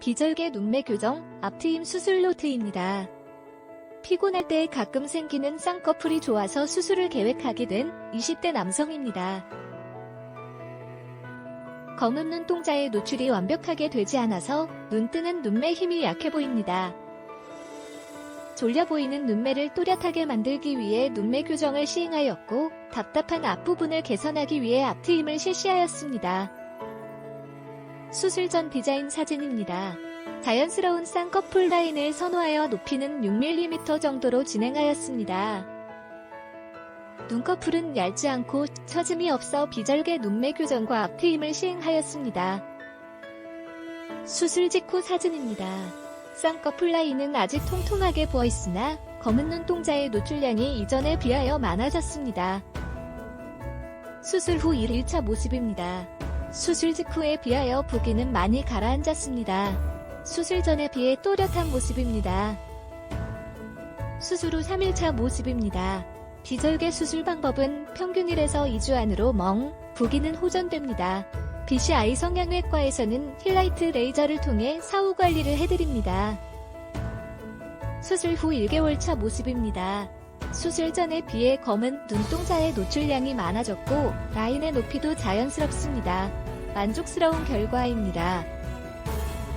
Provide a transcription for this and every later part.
비절개 눈매 교정, 앞트임 수술 노트입니다. 피곤할 때 가끔 생기는 쌍꺼풀이 좋아서 수술을 계획하게 된 20대 남성입니다. 검은 눈동자의 노출이 완벽하게 되지 않아서 눈뜨는 눈매 힘이 약해 보입니다. 졸려 보이는 눈매를 또렷하게 만들기 위해 눈매 교정을 시행하였고 답답한 앞부분을 개선하기 위해 앞트임을 실시하였습니다. 수술 전 디자인 사진입니다. 자연스러운 쌍꺼풀 라인을 선호하여 높이는 6mm 정도로 진행하였습니다. 눈꺼풀은 얇지 않고 처짐이 없어 비절개 눈매 교정과 앞트임을 시행하였습니다. 수술 직후 사진입니다. 쌍꺼풀 라인은 아직 통통하게 부어있으나 검은 눈동자의 노출량이 이전에 비하여 많아졌습니다. 수술 후 1일차 모습입니다. 수술 직후에 비하여 부기는 많이 가라앉았습니다. 수술 전에 비해 또렷한 모습입니다. 수술 후 3일차 모습입니다. 비절개 수술 방법은 평균 1에서 2주 안으로 멍, 부기는 호전됩니다. BCI 성형외과에서는 힐라이트 레이저를 통해 사후 관리를 해드립니다. 수술 후 1개월 차 모습입니다. 수술 전에 비해 검은 눈동자의 노출량이 많아졌고 라인의 높이도 자연스럽습니다. 만족스러운 결과입니다.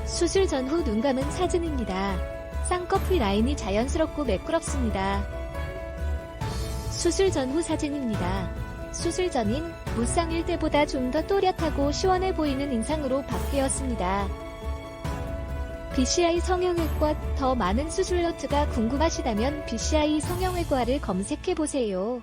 수술 전후 눈 감은 사진입니다. 쌍꺼풀 라인이 자연스럽고 매끄럽습니다. 수술 전후 사진입니다. 수술 전인 무쌍일 때보다 좀 더 또렷하고 시원해 보이는 인상으로 바뀌었습니다. BCI 성형외과 더 많은 수술 노트가 궁금하시다면 BCI 성형외과를 검색해 보세요.